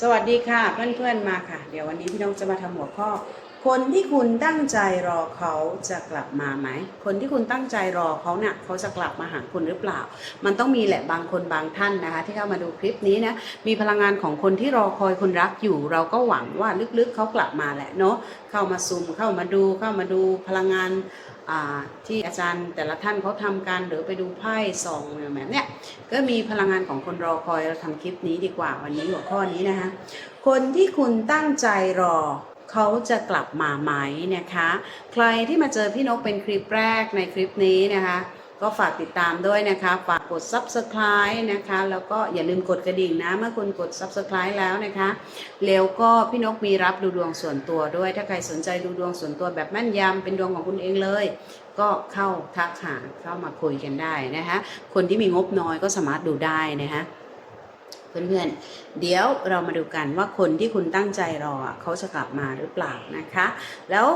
สวัสดีค่ะเพื่อนๆมาค่ะ เดี๋ยววันนี้พี่น้องจะมาทำหัวข้อ คนที่คุณตั้งใจรอเขาจะกลับมาไหม คนที่คุณตั้งใจรอเขาเนี่ยเขาจะกลับมาหาคุณหรือเปล่า มันต้องมีแหละบางคนบางท่านนะคะ ที่เข้ามาดูคลิปนี้นะมีพลังงานของคนที่รอคอยคนรักอยู่ เราก็หวังว่าลึกๆเขากลับมาแหละเนาะเข้ามาซูมเข้ามาดูเข้ามาดูพลังงาน ที่อาจารย์แต่ละท่านเขาทำกันหรือไปดูไพ่ส่องแบบเนี้ยก็มีพลังงานของคนรอคอยเราทำคลิปนี้ดีกว่าวันนี้หัวข้อนี้นะคะคนที่คุณตั้งใจรอเขาจะกลับมาไหมนะคะ ใครที่มาเจอพี่นกเป็นคลิปแรกในคลิปนี้นะคะ ก็ฝากติดตามด้วยนะคะ ฝากกด subscribe นะคะ แล้วก็อย่าลืมกดกระดิ่งนะ เมื่อคุณกด subscribe แล้วนะคะ แล้วก็พี่นกมีรับดูดวงส่วนตัวด้วย ถ้าใครสนใจดูดวงส่วนตัวแบบแม่นยำเป็นดวงของคุณเองเลย ก็เข้าทักหาเข้ามาคุยกันได้นะคะ คนที่มีงบน้อยก็สามารถดูได้นะคะเพื่อนๆ เดี๋ยวเรามาดูกันว่าคนที่คุณตั้งใจรอเขาจะกลับมาหรือเปล่านะคะ แล้ว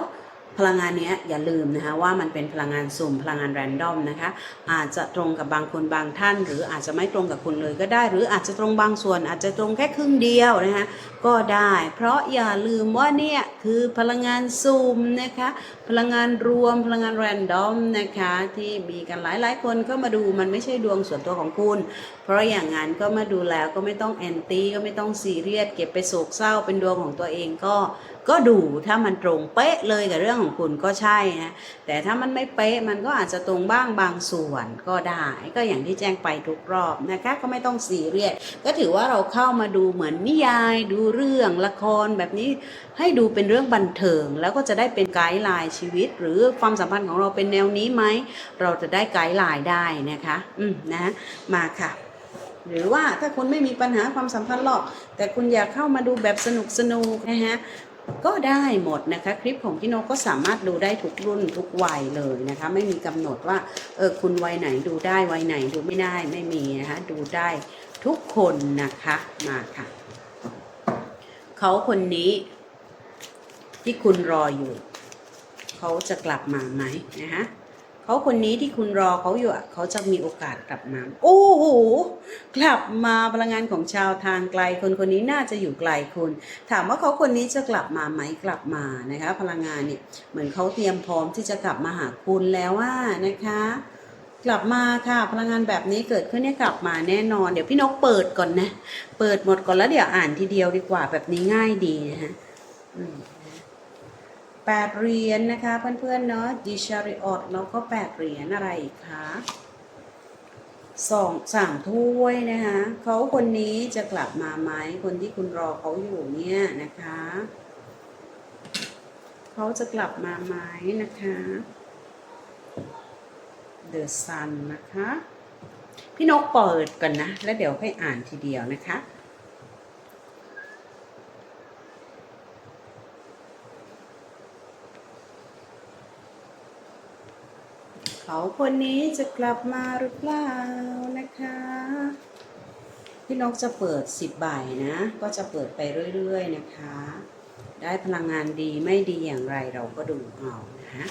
พลังงานนี้อย่าลืมนะคะว่ามันเป็นพลังงานสุ่มพลังงานแรนดอมนะคะอาจจะตรงกับบางคนบางท่าน หรืออาจจะไม่ตรงกับคุณเลยก็ได้ หรืออาจจะตรงบางส่วน อาจจะตรงแค่ครึ่งเดียวนะคะก็ได้ เพราะอย่าลืมว่าเนี่ยคือพลังงานสุ่มนะคะพลังงานรวมพลังงานแรนดอมนะคะที่มีกันหลายหลายๆคนเข้ามาดูมันไม่ใช่ดวงส่วนตัวของคุณ เพราะอย่างนั้นก็มาดูแล้วก็ไม่ต้องแอนตี้ก็ไม่ต้องซีเรียสเก็บไปโศกเศร้าเป็นดวงของตัวเองก็ ก็ดูถ้ามันตรงเป๊ะเลยกับเรื่องของคุณก็ใช่นะแต่ถ้ามันไม่เป๊ะมันก็อาจจะตรงบ้างบางส่วนก็ได้ก็อย่างที่แจ้งไปทุกรอบนะคะก็ไม่ต้องซีเรียสก็ถือว่าเราเข้ามาดูเหมือนนิยาย ดูเรื่องละครแบบนี้ให้ดูเป็นเรื่องบันเทิง แล้วก็จะได้เป็นไกด์ไลน์ชีวิต หรือความสัมพันธ์ของเราเป็นแนวนี้ไหมเราจะได้ไกด์ไลน์ได้นะคะอืมนะมาค่ะหรือว่าถ้าคุณไม่มีปัญหาความสัมพันธ์หรอก แต่คุณอยากเข้ามาดูแบบสนุกสนุกนะฮะ ก็ได้หมดนะคะ คลิปของพี่นกก็สามารถดูได้ทุกรุ่นทุกวัยเลยนะคะ ไม่มีกำหนดว่าเออคุณวัยไหนดูได้วัยไหนดูไม่ได้ไม่มีนะคะดูได้ทุกคนนะคะมาค่ะเขาคนนี้ที่คุณรออยู่ เขาจะกลับมาไหมนะคะ เขาคนนี้ที่คุณรอเขาอยู่อะเขาจะมีโอกาสกลับมา โอ้โหกลับมาพลังงานของชาวทางไกล คนคนนี้น่าจะอยู่ไกลคุณ ถามว่าเขาคนนี้จะกลับมาไหมกลับมานะคะ พลังงานเนี่ยเหมือนเขาเตรียมพร้อมที่จะกลับมาหาคุณแล้วว่านะคะกลับมาค่ะพลังงานแบบนี้เกิดขึ้นเนี่ยกลับมาแน่นอนเดี๋ยวพี่นกเปิดก่อนนะ เปิดหมดก่อนแล้วเดี๋ยวอ่านทีเดียวดีกว่าแบบนี้ง่ายดีนะฮะ อืมแปดเหรียญนะคะ เพื่อนๆเนาะดิชาริออตแล้วก็แปดเหรียญอะไรคะสองสามถ้วยนะคะเขาคนนี้จะกลับมาไหมคนที่คุณรอเขาอยู่เนี่ยนะคะเขาจะกลับมาไหมนะคะ The Sun นะคะ พี่นกเปิดก่อนนะ แล้วเดี๋ยวค่อยอ่านทีเดียวนะคะ เขาคนนี้จะกลับมาหรือเปล่านะคะ พี่นกจะเปิดสิบใบนะ ก็จะเปิดไปเรื่อยๆนะคะ ได้พลังงานดีไม่ดีอย่างไรเราก็ดูเอานะ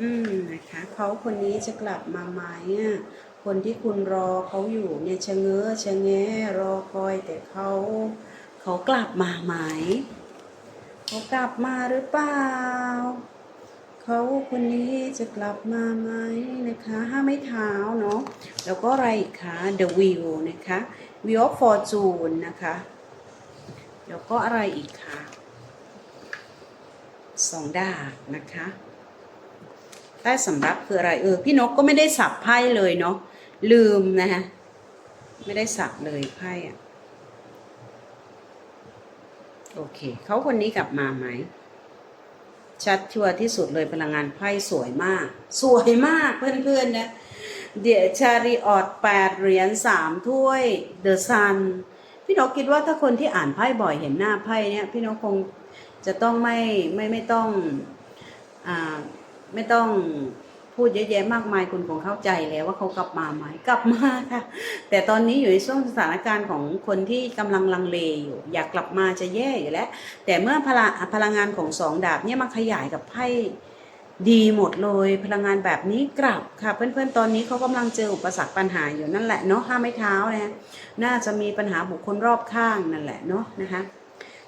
อืมนะคะ เขาคนนี้จะกลับมาไหมอะคนที่คุณรอเขาอยู่เนี่ยชะเง้อชะแงรอคอยแต่เขาเขากลับมาไหม เขากลับมาหรือเปล่า เขาคนนี้จะกลับมาไหมนะคะห้าไม้เท้าเนาะแล้วก็อะไรอีกคะ The Wheel นะคะ Wheel of Fortune นะคะแล้วก็อะไรอีกคะสองดาบนะคะใต้สำรับคืออะไรเออพี่นกก็ไม่ได้สับไพ่เลยเนาะลืมนะฮะไม่ได้สับเลยไพ่อะโอเคเขาคนนี้กลับมาไหม ชัดชัวร์ที่สุดเลยพลังงานไพ่สวยมาก สวยมากเพื่อนๆนะเดียชาริออดแปดเหรียญสามถ้วยเดอะซันพี่นกคิดว่าถ้าคนที่อ่านไพ่บ่อยเห็นหน้าไพ่เนี่ยพี่นกคงจะต้องไม่ไม่ไม่ต้องอ่าไม่ต้อง พูดเยอะแยะมากมายคุณคงเข้าใจแล้วว่าเขากลับมาไหมกลับมาค่ะแต่ตอนนี้อยู่ในช่วงสถานการณ์ของคนที่กำลังลังเลอยู่ อยากกลับมาจะแย่อยู่แล้ว แต่เมื่อพลังพลังงานของสองดาบเนี่ยมาขยายกับไพ่ดีหมดเลยพลังงานแบบนี้กลับค่ะเพื่อนๆตอนนี้เขากำลังเจออุปสรรคปัญหาอยู่นั่นแหละเนาะห้าไม้เท้านะน่าจะมีปัญหาบุคคลรอบข้างนั่นแหละเนาะนะคะ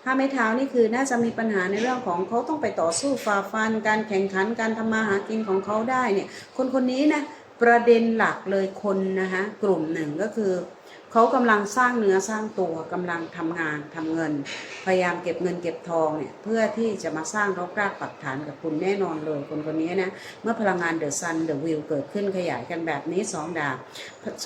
ถ้าไม้เท้านี่คือน่าจะมีปัญหาในเรื่องของเขาต้องไปต่อสู้ฝ่าฟัน การแข่งขันการทำมาหากินของเขาได้เนี่ยคนคนนี้นะประเด็นหลักเลยคนนะคะกลุ่มหนึ่งก็คือ เขากำลังสร้างเนื้อสร้างตัวกำลังทำงานทำเงิน พยายามเก็บเงินเก็บทองเนี่ยเพื่อที่จะมาสร้างรกรากปักฐานกับคุณแน่นอนเลยคนคนนี้นะเมื่อพลังงานเดอะซันเดอะวิวเกิดขึ้นขยายกันแบบนี้สองดาบ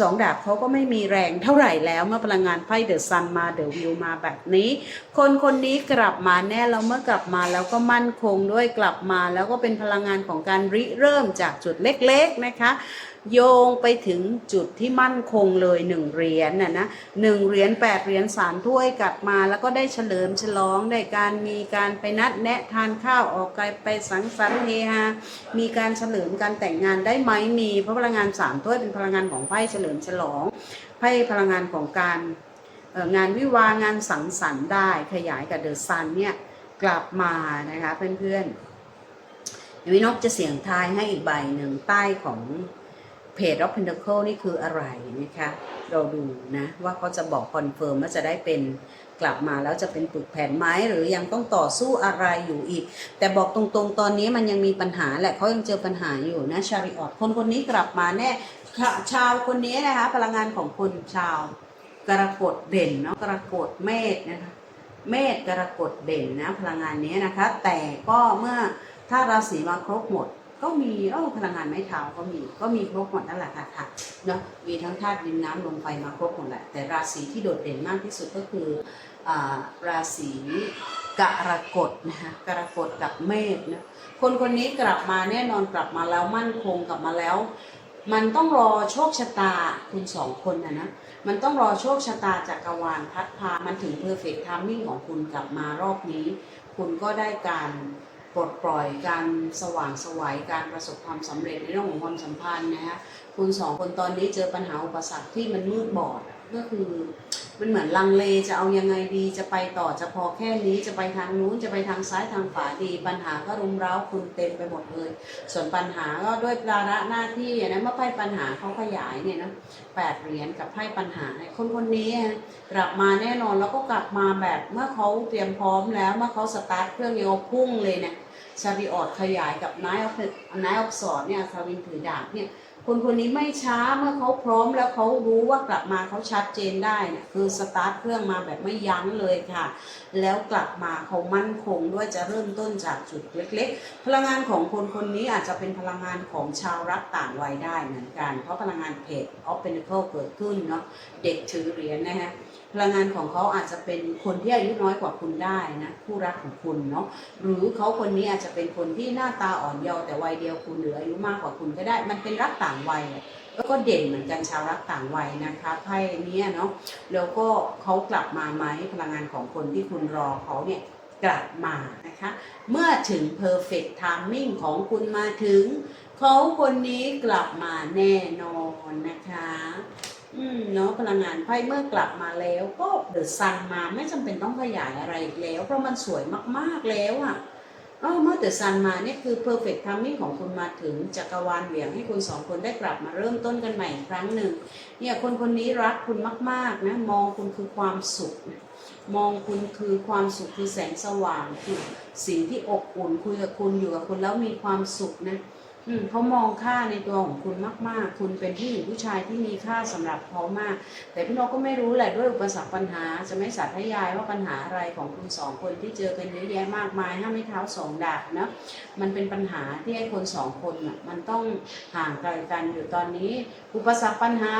สองดาบเขาก็ไม่มีแรงเท่าไหร่แล้วเมื่อพลังงานไพ่เดอะซันมาเดอะวิวมาแบบนี้ คนคนนี้กลับมาแน่แล้วเมื่อกลับมาแล้วก็มั่นคงด้วยกลับมาแล้วก็เป็นพลังงานของการริเริ่มจากจุดเล็กๆนะคะ โยงไปถึงจุดที่มั่นคงเลยหนึ่งเหรียญน่ะนะหนึ่งเหรียญแปดเหรียญสามถ้วยกลับมา แล้วก็ได้เฉลิมฉลองได้การมีการไปนัดแนะทานข้าวออกไปไปสังสรรค์เฮฮามีการเฉลิมการแต่งงานได้ไหมมีเพราะพลังงานสามถ้วยเป็นพลังงานของไพ่เฉลิมฉลองไพ่พลังงานของการงานวิวางานสังสรรค์ได้ขยายกับเดอะซันเนี่ยกลับมานะคะเพื่อนๆเดี๋ยวพี่นกจะเสียงทายให้อีกใบหนึ่งใต้ของ เพจ of Pentacle นี่คืออะไรนะคะ เราดูนะว่าเขาจะบอกคอนเฟิร์มว่าจะได้เป็นกลับมาแล้วจะเป็นปึกแผ่นไหมหรือยังต้องต่อสู้อะไรอยู่อีก แต่บอกตรงๆ ตอนนี้มันยังมีปัญหาแหละเขายังเจอปัญหาอยู่นะชาริออตคนคนนี้กลับมาแน่ชาวคนนี้นะคะ พลังงานของคนชาวกรกฎเด่นเนาะกรกฎเมษนะคะเมษกรกฎเด่นนะพลังงานนี้นะคะ แต่ก็เมื่อถ้าราศีมาครบหมด ก็มีเออพลังงานไม้เท้าก็มีก็มีครบหมดนั่นแหละค่ะค่ะเนาะมีทั้งธาตุดินน้ำลมไฟมาครบหมดแหละแต่ราศีที่โดดเด่นมากที่สุดก็คืออราศีกรกฎนะคะกรกฎกับเมษนะคนคนนี้กลับมาแน่นอนกลับมาแล้วมั่นคงกลับมาแล้ว มันต้องรอโชคชะตาคุณสองคนนะนะมันต้องรอโชคชะตาจากกรวาลพัดพามันถึงเพอร์เฟกต์ทามมิ่งของคุณกลับมารอบนี้ คุณก็ได้การ ปลดปล่อยการสว่างสวัยการประสบความสำเร็จในเรื่องของความสัมพันธ์นะฮะคุณสองคนตอนนี้เจอปัญหาอุปสรรคที่มันมืดบอดก็คือมันเหมือนลังเลจะเอายังไงดีจะไปต่อจะพอแค่นี้จะไปทางนู้นจะไปทางซ้ายทางขวาดี ปัญหาก็รุมเร้าคุณเต็มไปหมดเลย ส่วนปัญหาก็ด้วยภาระหน้าที่อะนะเมื่อไพ่ปัญหาเขาขยายเนี่ยนะแปดเหรียญกับไพ่ปัญหาคนคนนี้กลับมาแน่นอนแล้วก็กลับมาแบบเมื่อเขาเตรียมพร้อมแล้วเมื่อเขาสตาร์ทเครื่องเดียวพุ่งเลยเนี่ย ชาริออดขยายกับนายออฟนายออฟสอดเนี่ยคาวินถือดาบเนี่ยคนคนนี้ไม่ช้าเมื่อเขาพร้อมแล้วเขารู้ว่ากลับมาเขาชัดเจนได้เนี่ยคือสตาร์ทเครื่องมาแบบไม่ยั้งเลยค่ะ แล้วกลับมาเขามั่นคงด้วยจะเริ่มต้นจากจุดเล็ก ๆ พลังงานของคนคนนี้อาจจะเป็นพลังงานของชาวรักต่างวัยได้เหมือนกัน เพราะพลังงานเพจออฟเ n นเคิลเกิดขึ้นเนาะเด็กถือเหรียญนะฮะ ลังงานของเขาอาจจะเป็นคนที่อายุน้อยกว่าคุณได้นะคู่รักของคุณเนาะหรือเขาคนนี้อาจจะเป็นคนที่หน้าตาอ่อนเยาว์แต่วัยเดียวคุณหรืออายุมากกว่าคุณก็ได้ มันเป็นรักต่างวัยแล้วก็เด่นเหมือนกันชาวรักต่างวัยนะคะไพ่นี้เนาะแล้วก็เขากลับมาไหมพลังงานของคนที่คุณรอเขาเนี่ยกลับมานะคะ เมื่อถึง perfect timing ของคุณมาถึง เขาคนนี้กลับมาแน่นอนนะคะ เนาะพลังงานไพ่เมื่อกลับมาแล้วก็เดือะซันมาไม่จำเป็นต้องขยายอะไรอีกแล้ว เพราะมันสวยมากๆแล้วอะ่ะเมื่อเดือะซันมาเนี่ยคือ perfect timing ของคุณมาถึงจักรวาลเหวี่ยงให้คุณสองคนได้กลับมาเริ่มต้นกันใหม่อีกครั้งหนึ่งเนี่ยคนคนนี้รักคุณมากๆนะมองคุณคือความสุขมองคุณคือความสุขคือแสงสว่างคือสิ่งที่อบอุ่นคุยกับคุณอยู่กับคุณแล้วมีความสุขนะ อืมเขามองค่าในตัวของคุณมาก ๆ คุณเป็นผู้หญิงผู้ชายที่มีค่าสำหรับเขามาก แต่พี่นกก็ไม่รู้แหละด้วยอุปสรรคปัญหา จะไม่สาธยายว่าปัญหาอะไรของคุณสองคนที่เจอกันเยอะแยะมากมายห้าไม่เท้าสองดาบนะมันเป็นปัญหาที่ให้คนสองคนน่ะมันต้องห่างไกลกันอยู่ตอนนี้ อุปสรรคปัญหา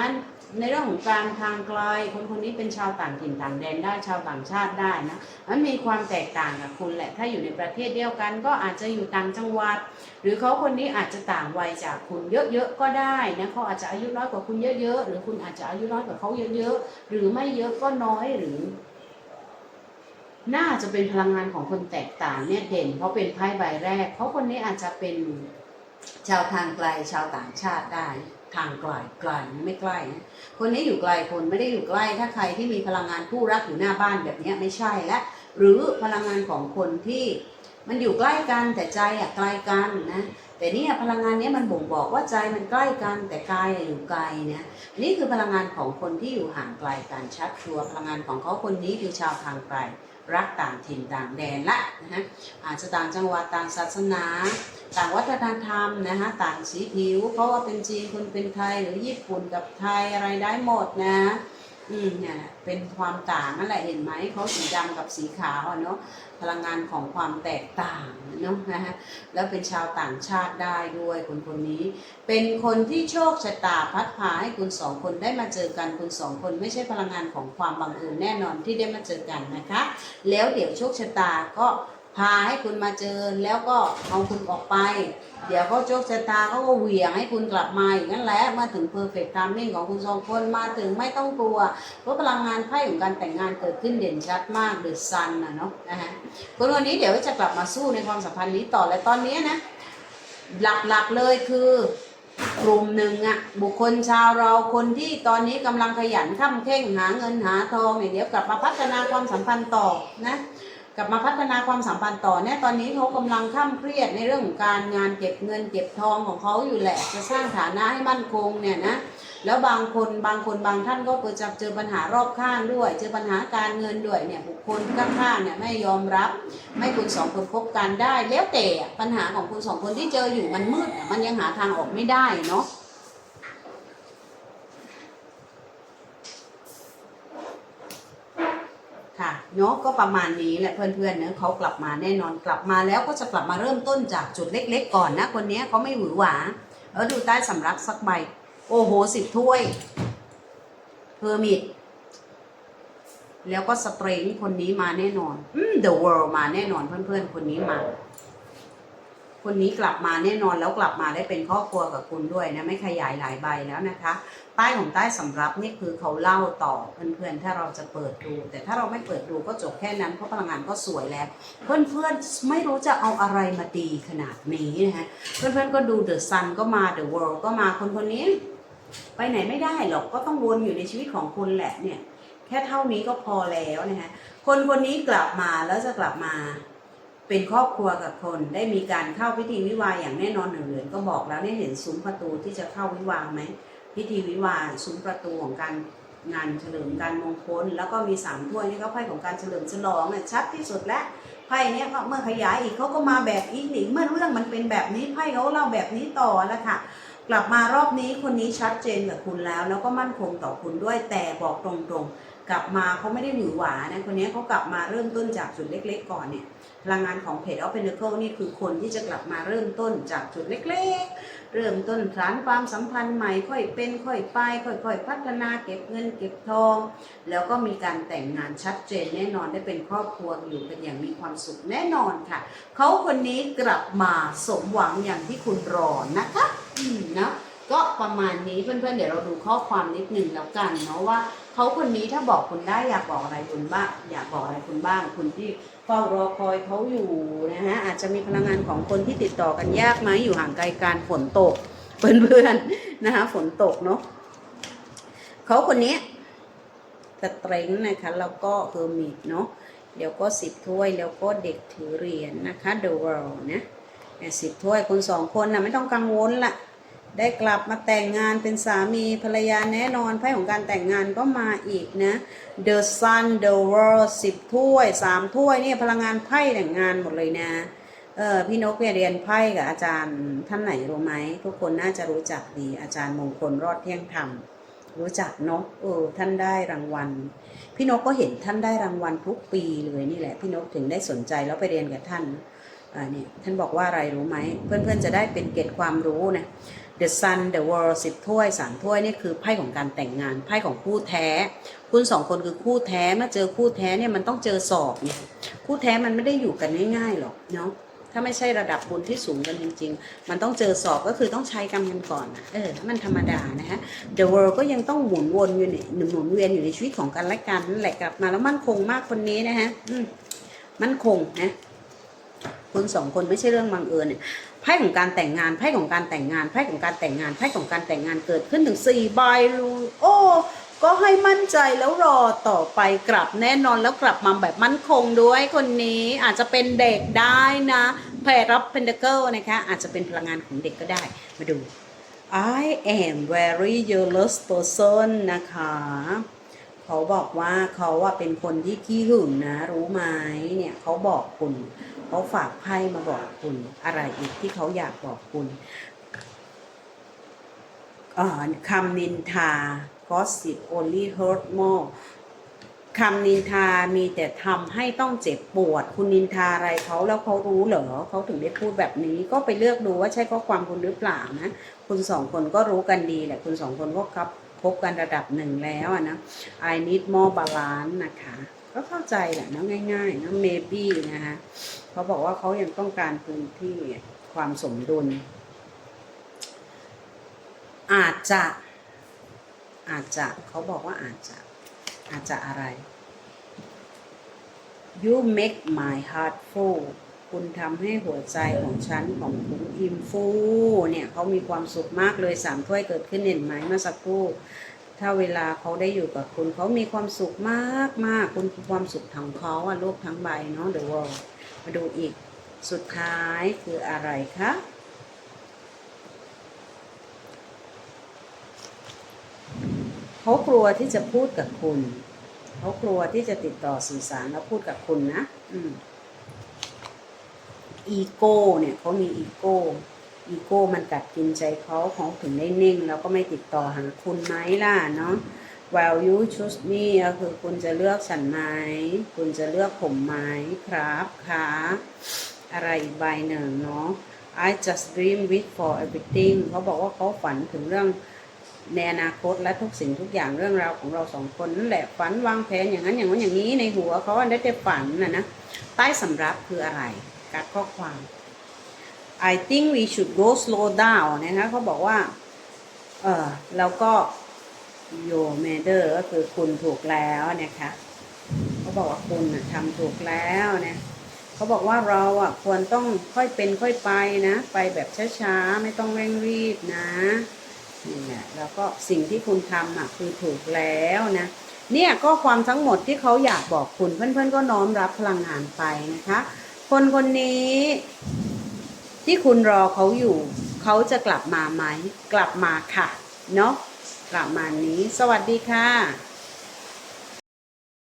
ในเรื่องของการทางไกลคนคนนี้เป็นชาวต่างถิ่นต่างแดนได้ชาวต่างชาติได้นะมันมีความแตกต่างกับคุณแหละถ้าอยู่ในประเทศเดียวกัน ก็อาจจะอยู่ต่างจังหวัด หรือเขาคนนี้อาจจะต่างวัยจากคุณเยอะๆก็ได้นะเขาอาจจะอายุน้อยกว่าคุณเยอะๆหรือคุณอาจจะอายุน้อยกว่าเขาเยอะๆหรือไม่เยอะก็น้อยหรือ น่าจะเป็นพลังงานของคนแตกต่างเนี่ยเด่น เพราะเป็นไพ่ใบแรก เพราะคนนี้อาจจะเป็นชาวทางไกลชาวต่างชาติได้ ทางไกลไกลไม่ใกล้คนนี้อยู่ไกลคนไม่ได้อยู่ใกล้ ถ้าใครที่มีพลังงานคู่รักอยู่หน้าบ้านแบบนี้ไม่ใช่และหรือพลังงานของคนที่มันอยู่ใกล้กันแต่ใจอะไกลกันนะแต่นี่พลังงานนี้มันบ่งบอกว่าใจมันใกล้กันแต่กายอยู่ไกลนะนี่คือพลังงานของคนที่อยู่ห่างไกลกันชัดชัวร์พลังงานของเขาคนนี้คือชาวทางไกล รักต่างถิ่นต่างแดนละนะฮะอาจจะต่างจังหวัดต่างศาสนา ต่างวัฒนธรรมนะฮะต่างสีผิว เพราะว่าเป็นจีนคนเป็นไทยหรือญี่ปุ่นกับไทยอะไรได้หมดนะ อืมเนี่ยเป็นความต่างนั่นแหละเห็นไหมเขาสีดำกับสีขาวเนาะพลังงานของความแตกต่างเนาะนะฮะแล้วเป็นชาวต่างชาติได้ด้วยคนคนนี้ เป็นคนที่โชคชะตาพัดพาให้คุณสองคนได้มาเจอกันคุณสองคนไม่ใช่พลังงานของความบังเอิญแน่นอนที่ได้มาเจอกันนะคะ แล้วเดี๋ยวโชคชะตาก็ พาให้คุณมาเจอแล้วก็เอาคุณออกไป เดี๋ยวเขาโชคชะตาเขาก็เหวี่ยงให้คุณกลับมาอย่างนั้นแหละมาถึงเพอร์เฟกต์ทามมิ่งของคุณสองคนมาถึงไม่ต้องกลัวเพราะพลังงานไพ่ของการแต่งงานเกิดขึ้นเด่นชัดมากเดือะซันนะเนาะนะฮะคนวันนี้เดี๋ยวจะกลับมาสู้ในความสัมพันธ์นี้ต่อและตอนนี้นะหลักๆเลยคือกลุ่มหนึ่งอะบุคคลชาวเราคนที่ตอนนี้กำลังขยันข้ามเข่งหาเงินหาทองเนี่ยเดี๋ยวกลับมาพัฒนาความสัมพันธ์ต่อนะ กลับมาพัฒนาความสัมพันธ์ต่อเนี่ยตอนนี้เขากำลังข้ามเครียดในเรื่องของการงานเก็บเงินเก็บทองของเขาอยู่แหละ จะสร้างฐานะให้มั่นคงเนี่ยนะแล้วบางคนบางคนบางท่านก็เกิดจะเจอปัญหารอบข้างด้วย เจอปัญหาการเงินด้วยเนี่ยบุคคลข้างๆเนี่ยไม่ยอมรับ ไม่คุณสองคนคบกันได้ แล้วแต่ปัญหาของคุณสองคนที่เจออยู่มันมืดมันยังหาทางออกไม่ได้เนาะค่ะ เนาะก็ประมาณนี้แหละเพื่อนๆเนอะเขากลับมาแน่นอนกลับมาแล้วก็จะกลับมาเริ่มต้นจากจุดเล็ก ๆ ก่อนนะ คนนี้เขาไม่หวือหวาเออดูใต้สำรับสักใบ โอ้โหสิบถ้วยเพอร์มิดแล้วก็สเตรงคนนี้มาแน่นอน อืม The World มาแน่นอนเพื่อนๆ คนนี้มา คนนี้กลับมาแน่นอนแล้วกลับมาได้เป็นครอบครัวกับคุณด้วยนะไม่ขยายหลายใบแล้วนะคะ ใต้ของใต้สำรับนี่คือเขาเล่าต่อเพื่อนๆถ้าเราจะเปิดดู แต่ถ้าเราไม่เปิดดูก็จบแค่นั้นเพราะพลังงานก็สวยแล้ว เพื่อนๆไม่รู้จะเอาอะไรมาดีขนาดนี้นะฮะเพื่อนๆก็ดู The Sun ก็มา The World ก็มาคนคนนี้ ไปไหนไม่ได้หรอกก็ต้องวนอยู่ในชีวิตของคุณแหละเนี่ยแค่เท่านี้ก็พอแล้วนะฮะคนคนนี้กลับมาแล้วจะกลับมา เป็นครอบครัวกับคนได้มีการเข้าพิธีวิวาอย่างแน่นอนหนึ่งเหรียก็บอกแล้วเนี่ยเห็นซุ้มประตูที่จะเข้าวิวาไหมพิธีวิวาซุ้มประตูของการงานเฉลิมการมงคล แล้วก็มีสามถ้วยนี่ก็ไพ่ของการเฉลิมฉลองเนี่ยชัดที่สุดแล้วไพ่เนี่ยก็เมื่อขยายอีกเขาก็มาแบบอีกอีกเมื่อเรื่องมันเป็นแบบนี้ไพ่เขาเล่าแบบนี้ต่อแล้วค่ะ กลับมารอบนี้คนนี้ชัดเจนกับคุณแล้ว แล้วก็มั่นคงต่อคุณด้วยแต่บอกตรงๆ กลับมาเขาไม่ได้หวือหวานะคนนี้เขากลับมาเริ่มต้นจากจุดเล็ก ๆ ก่อนเนี่ย พลังงานของเพจออฟเพนเคิลนี่คือคนที่จะกลับมาเริ่มต้นจากจุดเล็กๆ เริ่มต้นฐานความสัมพันธ์ใหม่ค่อยเป็นค่อยไป ค่อยๆ พัฒนาเก็บเงินเก็บทอง แล้วก็มีการแต่งงานชัดเจนแน่นอนได้เป็นครอบครัวอยู่กันอย่างมีความสุขแน่นอนค่ะ เขาคนนี้กลับมาสมหวังอย่างที่คุณรอนะคะ อืมนะ ก็ประมาณนี้เพื่อนๆเดี๋ยวเราดูข้อความนิดหนึ่งแล้วกันเนาะว่าเขาคนนี้ถ้าบอกคุณได้อยากบอกอะไรคุณบ้างอยากบอกอะไรคุณบ้าง คุณที่เฝ้ารอคอยเขาอยู่นะฮะอาจจะมีพลังงานของคนที่ติดต่อกันยากไหมอยู่ห่างไกลการฝนตกเพื่อนๆนะคะฝนตกเนาะเขาคนนี้สเตรงนะคะแล้วก็เฮอร์มิตเนาะเดี๋ยวก็สิบถ้วยแล้วก็เด็กถือเหรียญนะคะ The World นะสิบถ้วยคนสองคนนะไม่ต้องกังวลละ ได้กลับมาแต่งงานเป็นสามีภรรยาแน่นอนไพ่ของการแต่งงานก็มาอีกนะ The Sun The World สิบถ้วยสามถ้วยนี่พลังงานไพ่แต่งงานหมดเลยนะเออพี่นกเนี่ยเรียนไพ่กับอาจารย์ท่านไหนรู้ไหมทุกคนน่าจะรู้จักดีอาจารย์มงคลรอดเที่ยงธรรมรู้จักเนาะเออท่านได้รางวัล พี่นกก็เห็นท่านได้รางวัลทุกปีเลยนี่แหละ พี่นกถึงได้สนใจแล้วไปเรียนกับท่านอ่าเนี่ยท่านบอกว่าอะไรรู้ไหมเพื่อนๆจะได้เป็นเกร็ดความรู้นะ The Sun The World สิบถ้วยสามถ้วยนี่คือไพ่ของการแต่งงานไพ่ของคู่แท้ คุณสองคนคือคู่แท้เมื่อเจอคู่แท้เนี่ยมันต้องเจอสอบเนี่ยคู่แท้มันไม่ได้อยู่กันง่ายๆหรอกเนาะถ้าไม่ใช่ระดับบุญที่สูงกันจริง ๆ มันต้องเจอสอบก็คือต้องใช้กรรมกันก่อนนะเออมันธรรมดานะฮะ The World ก็ยังต้องหมุนวนอยู่ในหมุนเวียนอยู่ในชีวิตของกันและกันนั่นแหละกลับมาแล้วมั่นคงมากคนนี้นะฮะมมั่นคงนะคุณสองคนไม่ใช่เรื่องบังเอิญเนี่ย ไพ่ของการแต่งงานไพ่ของการแต่งงานไพ่ของการแต่งงานไพ่ของการแต่งงานเกิดขึ้นถึงสี่ใบลูโอ้ก็ให้มั่นใจแล้วรอต่อไปกลับแน่นอนแล้วกลับมาแบบมั่นคงด้วยคนนี้อาจจะเป็นเด็กได้นะแพรับเพนเดเกิลนะคะอาจจะเป็นพลังงานของเด็กก็ได้มาดู I am very jealous person นะคะ เขาบอกว่าเขาว่าเป็นคนที่ขี้หึงนะ รู้ไหมเนี่ยเขาบอกคุณ เขาฝากไพ่มาบอกคุณ อะไรอีกที่เขาอยากบอกคุณคำนินทา gossip only hurt more คำนินทามีแต่ทำให้ต้องเจ็บปวด คุณนินทาอะไรเขาแล้วเขารู้เหรอเขาถึงได้พูดแบบนี้ ก็ไปเลือกดูว่าใช่ข้อความคุณหรือเปล่านะ คุณสองคนก็รู้กันดีแหละ คุณสองคนก็ครับคบกันระดับหนึ่งแล้วนะ I need more balance นะคะ ก็เข้าใจแหละนะง่ายๆนะ maybe นะคะเขาบอกว่าเขายังต้องการพื้นที่ความสมดุล อาจจะอาจจะเขาบอกว่าอาจจะอาจจะอะไร you make my heart full คุณทำให้หัวใจของฉันของคุณอิมฟูเนี่ยเขามีความสุขมากเลยสามถ้วยเกิดขึ้นเห็นไหมเมื่อสักครู่ ถ้าเวลาเขาได้อยู่กับคุณเขามีความสุขมากมากคุณคือความสุขของเขาอะโลกทั้งใบเนาะ the world มาดูอีกสุดท้ายคืออะไรคะเขากลัวที่จะพูดกับคุณเขากลัวที่จะติดต่อสื่อสารแล้วพูดกับคุณนะ อืมอีโก้เนี่ยเขามีอีโก้ อีโก้มันกัดกินใจเขาเขาถึงได้นิ่ง แล้วก็ไม่ติดต่อหาคุณไหมล่ะเนาะ Well you choose me ก็คือคุณจะเลือกฉันไหม คุณจะเลือกผมไหมครับคะอะไรอีกใบหนึ่งเนาะ I just dream with for everything เขาบอกว่าเขาฝันถึงเรื่องในอนาคตและทุกสิ่งทุกอย่างเรื่องราวของเราสองคนนั่นแหละฝันวางแผนอย่างนั้นอย่างนั้นอย่างนี้ในหัวเขาได้แต่ฝันนะนะใต้สำรับคืออะไรการข้อความ I think we should go slow down นะคะเขาบอกว่า เออแล้วก็ your matter ก็คือคุณถูกแล้วนะคะเขาบอกว่าคุณทำถูกแล้วนะเขาบอกว่าเราอะควรต้องค่อยเป็นค่อยไปนะ ไปแบบช้าๆ ไม่ต้องเร่งรีบนะนี่แหละแล้วก็สิ่งที่คุณทำอะคือถูกแล้วนะเนี่ยก็ความทั้งหมดที่เขาอยากบอกคุณเพื่อนๆก็น้อมรับพลังงานไปนะคะ คนคนนี้ ที่คุณรอเขาอยู่ เขาจะกลับมาไหม กลับมาค่ะ เนาะประมาณนี้ สวัสดีค่ะ